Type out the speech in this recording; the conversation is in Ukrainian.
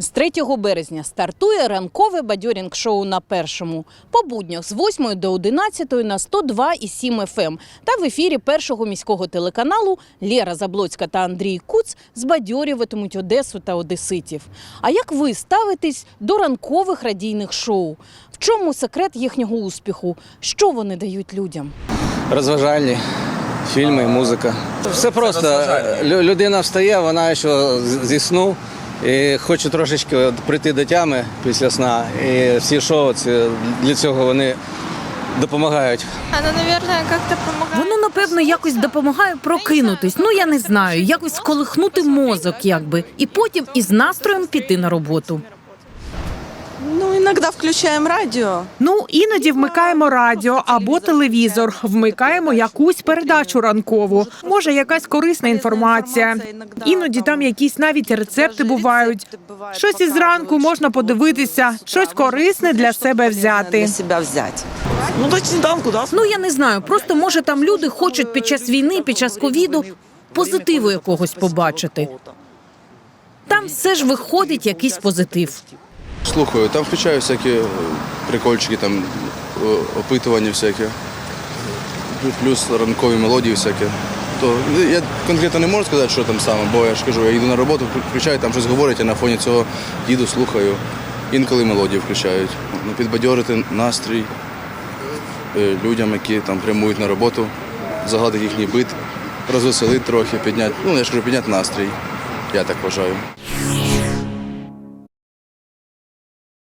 З 3 березня стартує ранкове бадьорінг-шоу на першому. По буднях з 8 до 11 на 102,7 FM. Ем. Та в ефірі першого міського телеканалу Лєра Заблоцька та Андрій Куц збадьорюватимуть Одесу та одеситів. А як ви ставитесь до ранкових радійних шоу? В чому секрет їхнього успіху? Що вони дають людям? Розважальні фільми, музика. Все просто. Лю- Людина встає, вона ще з- зі сну і хоче трошечки прийти до тями після сна. І всі шоу це для цього вони допомагають. Оно, наверное, как-то помогает. Воно напевно якось допомагає прокинутись. Ну я не знаю, якось сколихнути мозок, якби, і потім із настроєм піти на роботу. Иногда включаем радио. Ну, іноді вмикаємо радіо або телевізор, вмикаємо якусь передачу ранкову. Може, якась корисна інформація. Іноді там якісь навіть рецепти бувають. Щось із ранку можна подивитися, щось корисне для себе взяти. Ну, до сніданку, да? Ну я не знаю, просто може там люди хочуть під час війни, під час ковіду позитиву якогось побачити. Там все ж виходить якийсь позитив. Слухаю, там включаю всякі прикольчики, там опитування всякі, плюс ранкові мелодії всякі. То ну, я конкретно не можу сказати, що там саме, бо я ж кажу, я йду на роботу, включаю, там щось говорять, а на фоні цього їду, слухаю. Інколи мелодії включають. Ну, підбадьорити настрій е, людям, які там прямують на роботу, загладити їхній бит, розвеселити трохи, підняти, ну я ж кажу, підняти настрій. Я так вважаю.